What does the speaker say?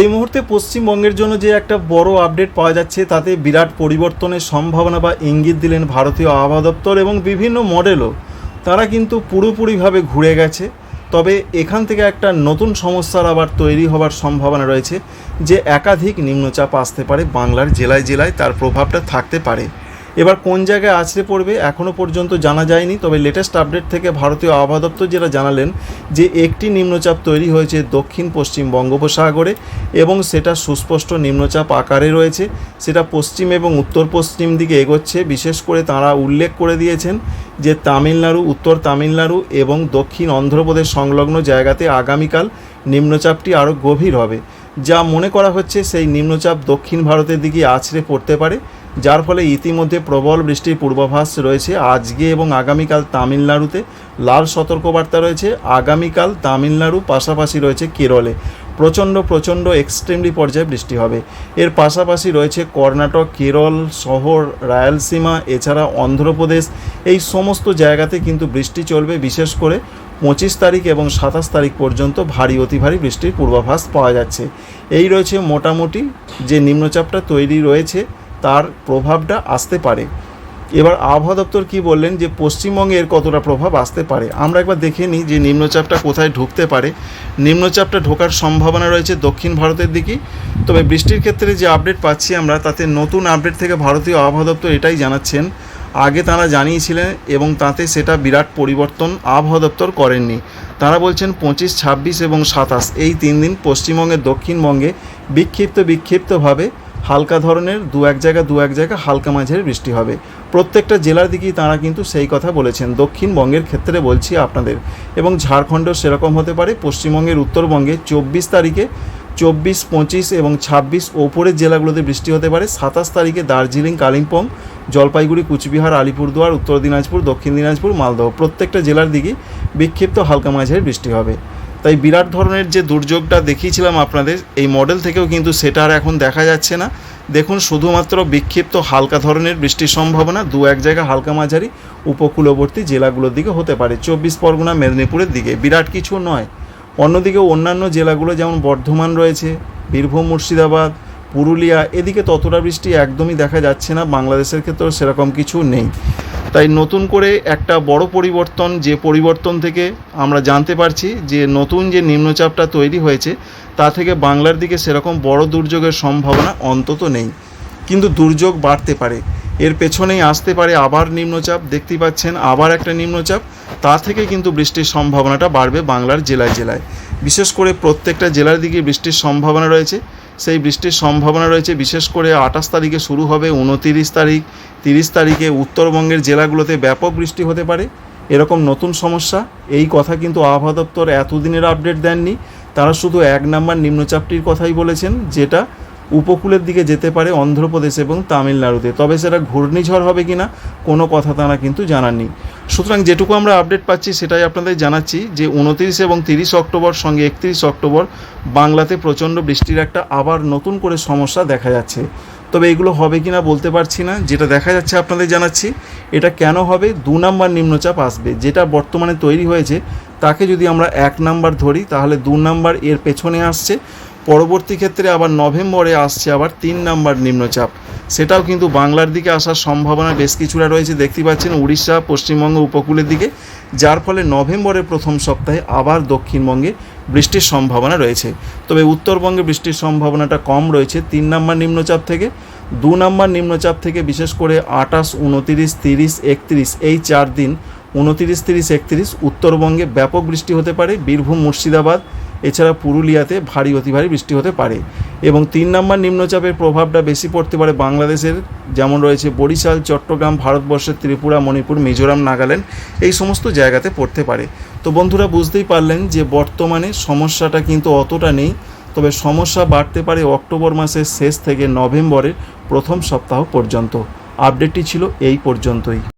এই মুহূর্তে পশ্চিমবঙ্গের জন্য যে একটা বড় আপডেট পাওয়া যাচ্ছে, তাতে বিরাট পরিবর্তনের সম্ভাবনা বা ইঙ্গিত দিলেন ভারতীয় আবহাওয়া দপ্তর এবং বিভিন্ন মডেলও তারা কিন্তু পুরোপুরিভাবে ঘুরে গেছে। তবে এখান থেকে একটা নতুন সমস্যার আবার তৈরি হবার সম্ভাবনা রয়েছে, যে একাধিক নিম্নচাপ আসতে পারে বাংলার জেলায় জেলায়, তার প্রভাবটা থাকতে পারে। এবার কোন জায়গায় আছড়ে পড়বে এখনও পর্যন্ত জানা যায়নি, তবে লেটেস্ট আপডেট থেকে ভারতীয় আবহাওয়া দপ্তর যেটা জানালেন যে একটি নিম্নচাপ তৈরি হয়েছে দক্ষিণ পশ্চিম বঙ্গোপসাগরে এবং সেটা সুস্পষ্ট নিম্নচাপ আকারে রয়েছে। সেটা পশ্চিম এবং উত্তর পশ্চিম দিকে এগোচ্ছে। বিশেষ করে তারা উল্লেখ করে দিয়েছেন যে তামিলনাড়ু, উত্তর তামিলনাড়ু এবং দক্ষিণ অন্ধ্রপ্রদেশ সংলগ্ন জায়গাতে আগামীকাল নিম্নচাপটি আরও গভীর হবে। যা মনে করা হচ্ছে সেই নিম্নচাপ দক্ষিণ ভারতের দিকে আছড়ে পড়তে পারে। যার ফলে ইতিমধ্যে প্রবল বৃষ্টির পূর্বাভাস রয়েছে আজকে এবং আগামীকাল তামিলনাড়ুতে। লাল সতর্কবার্তা রয়েছে, আগামীকাল তামিলনাড়ু, পাশাপাশি রয়েছে কেরলে। প্রচণ্ড প্রচণ্ড এক্সট্রিমলি পর্যায়ে বৃষ্টি হবে। এর পাশাপাশি রয়েছে কর্ণাটক, কেরল, শহর, রায়ালসীমা, এছাড়া অন্ধ্রপ্রদেশ। এই সমস্ত জায়গাতে কিন্তু বৃষ্টি চলবে, বিশেষ করে পঁচিশ তারিখ এবং সাতাশ তারিখ পর্যন্ত ভারী, অতি ভারী বৃষ্টির পূর্বাভাস পাওয়া যাচ্ছে। এই রয়েছে মোটামুটি যে নিম্নচাপটা তৈরি রয়েছে তার প্রভাবটা আসতে পারে। এবার আবহাওয়া দপ্তর কি বললেন যে পশ্চিমবঙ্গে এর কতটা প্রভাব আসতে পারে? আমরা একবার দেখে নিই যে নিম্নচাপটা কোথায় ঢুকতে পারে। নিম্নচাপটা ঢোকার সম্ভাবনা রয়েছে দক্ষিণ ভারতের দিকে। তবে বৃষ্টির ক্ষেত্রে যে আপডেট পাচ্ছি আমরা, তাতে নতুন আপডেট থেকে ভারতীয় আবহাওয়া দপ্তর এটাই জানাচ্ছেন। আগে তারা জানিয়েছিলেন এবং তাতে সেটা বিরাট পরিবর্তন আবহাওয়া দপ্তর করেননি। তারা বলছেন পঁচিশ, ছাব্বিশ এবং সাতাশ এই তিন দিন পশ্চিমবঙ্গের দক্ষিণবঙ্গে বিক্ষিপ্ত বিক্ষিপ্তভাবে হালকা ধরনের, দু এক জায়গা, দু এক জায়গা হালকা মাঝের বৃষ্টি হবে। প্রত্যেকটা জেলার দিকেই তারা কিন্তু সেই কথা বলেছেন। দক্ষিণবঙ্গের ক্ষেত্রে বলছি আপনাদের। এবং ঝাড়খণ্ডও সেরকম হতে পারে। পশ্চিমবঙ্গের উত্তরবঙ্গে চব্বিশ তারিখে চব্বিশ, পঁচিশ এবং ছাব্বিশ ওপরের জেলাগুলোতে বৃষ্টি হতে পারে। সাতাশ তারিখে দার্জিলিং, কালিম্পং, জলপাইগুড়ি, কুচবিহার, আলিপুরদুয়ার, উত্তর দিনাজপুর, দক্ষিণ দিনাজপুর, মালদহ প্রত্যেকটা জেলার দিকেই বিক্ষিপ্ত হালকা মাঝের বৃষ্টি হবে। তাই বিরাট ধরনের যে দুর্যোগটা দেখিয়েছিলাম আপনাদের, এই মডেল থেকেও কিন্তু সেটা আর এখন দেখা যাচ্ছে না। দেখুন, শুধুমাত্র বিক্ষিপ্ত হালকা ধরনের বৃষ্টির সম্ভাবনা, দু এক জায়গা হালকা মাঝারি, উপকূলবর্তী জেলাগুলোর দিকে হতে পারে। চব্বিশ পরগনা, মেদিনীপুরের দিকে বিরাট কিছু নয়। অন্যদিকে অন্যান্য জেলাগুলো যেমন বর্ধমান রয়েছে, বীরভূম, মুর্শিদাবাদ পুরুলিয়া, এদিকে ততটা বৃষ্টি একদমই দেখা যাচ্ছে না, বাংলাদেশের ক্ষেত্রেও সেরকম কিছু নেই। তাই নতুন করে একটা বড় পরিবর্তন, যে পরিবর্তন থেকে আমরা জানতে পারছি যে নতুন যে নিম্নচাপটা তৈরি হয়েছে, তা থেকে বাংলার দিকে সেরকম বড় দুর্যোগের সম্ভাবনা অন্তত নেই। কিন্তু দুর্যোগ বাড়তে পারে। এর পেছনেই আসতে পারে আবার নিম্নচাপ দেখতেই পাচ্ছেন আবার একটা নিম্নচাপ, তা থেকে কিন্তু বৃষ্টির সম্ভাবনাটা বাড়বে বাংলার জেলায় জেলায়। বিশেষ করে প্রত্যেকটা জেলার দিকে বৃষ্টির সম্ভাবনা রয়েছে। সেই বৃষ্টির সম্ভাবনা রয়েছে। বিশেষ করে আঠাশ তারিখে শুরু হবে উনতিরিশ তারিখ। তিরিশ তারিখে উত্তরবঙ্গের জেলাগুলোতে ব্যাপক বৃষ্টি হতে পারে। এরকম নতুন সমস্যা, এই কথা কিন্তু আবহাওয়া দপ্তর এতদিনের আপডেট দেননি। তারা শুধু এক নাম্বার নিম্নচাপটির কথাই বলেছেন, যেটা উপকূলের দিকে যেতে পারে অন্ধ্রপ্রদেশ এবং তামিলনাড়ুতে। তবে সেটা ঘূর্ণিঝড় হবে কি না কোনো কথা তারা কিন্তু জানাননি। সুতরাং যেটুকু আমরা আপডেট পাচ্ছি, সেটাই আপনাদের জানাচ্ছি যে উনতিরিশ এবং তিরিশ অক্টোবর সঙ্গে একত্রিশ অক্টোবর বাংলাতে প্রচণ্ড বৃষ্টির একটা আবার নতুন করে সমস্যা দেখা যাচ্ছে। তবে এগুলো হবে কি না বলতে পারছি না। যেটা দেখা যাচ্ছে আপনাদের জানাচ্ছি, এটা কেন হবে? দু নাম্বার নিম্নচাপ আসবে। যেটা বর্তমানে তৈরি হয়েছে, তাকে যদি আমরা এক নাম্বার ধরি, তাহলে দু নাম্বার এর পেছনে আসছে। পরবর্তী ক্ষেত্রে আবার নভেম্বরে আসছে আবার তিন নাম্বার নিম্নচাপ। সেটাও কিন্তু বাংলার দিকে আসার সম্ভাবনা বেশ কিছুটা রয়েছে। দেখতে পাচ্ছেন উড়িষ্যা, পশ্চিমবঙ্গ উপকূলের দিকে, যার ফলে নভেম্বরের প্রথম সপ্তাহে আবার দক্ষিণবঙ্গে বৃষ্টির সম্ভাবনা রয়েছে। তবে উত্তরবঙ্গে বৃষ্টির সম্ভাবনাটা কম রয়েছে তিন নাম্বার নিম্নচাপ থেকে। দু নাম্বার নিম্নচাপ থেকে বিশেষ করে আটাশ উনতিরিশ, তিরিশ, একত্রিশ, এই চার দিন, উনতিরিশ, তিরিশ, একত্রিশ উত্তরবঙ্গে ব্যাপক বৃষ্টি হতে পারে। বীরভূম, মুর্শিদাবাদ এছাড়া পুরুলিয়াতে ভারী, অতি ভারী বৃষ্টি হতে পারে। এবং তিন নম্বর নিম্নচাপের প্রভাবটা বেশি পড়তে পারে বাংলাদেশের, যেমন রয়েছে বরিশাল, চট্টগ্রাম, ভারতবর্ষের, ত্রিপুরা, মণিপুর, মিজোরাম, নাগাল্যান্ড, এই সমস্ত জায়গাতে পড়তে পারে। তো বন্ধুরা, বুঝতেই পারলেন যে বর্তমানে সমস্যাটা কিন্তু অতটা নেই, তবে সমস্যা বাড়তে পারে অক্টোবর মাসের শেষ থেকে নভেম্বরের প্রথম সপ্তাহ পর্যন্ত। আপডেটটি ছিল এই পর্যন্তই।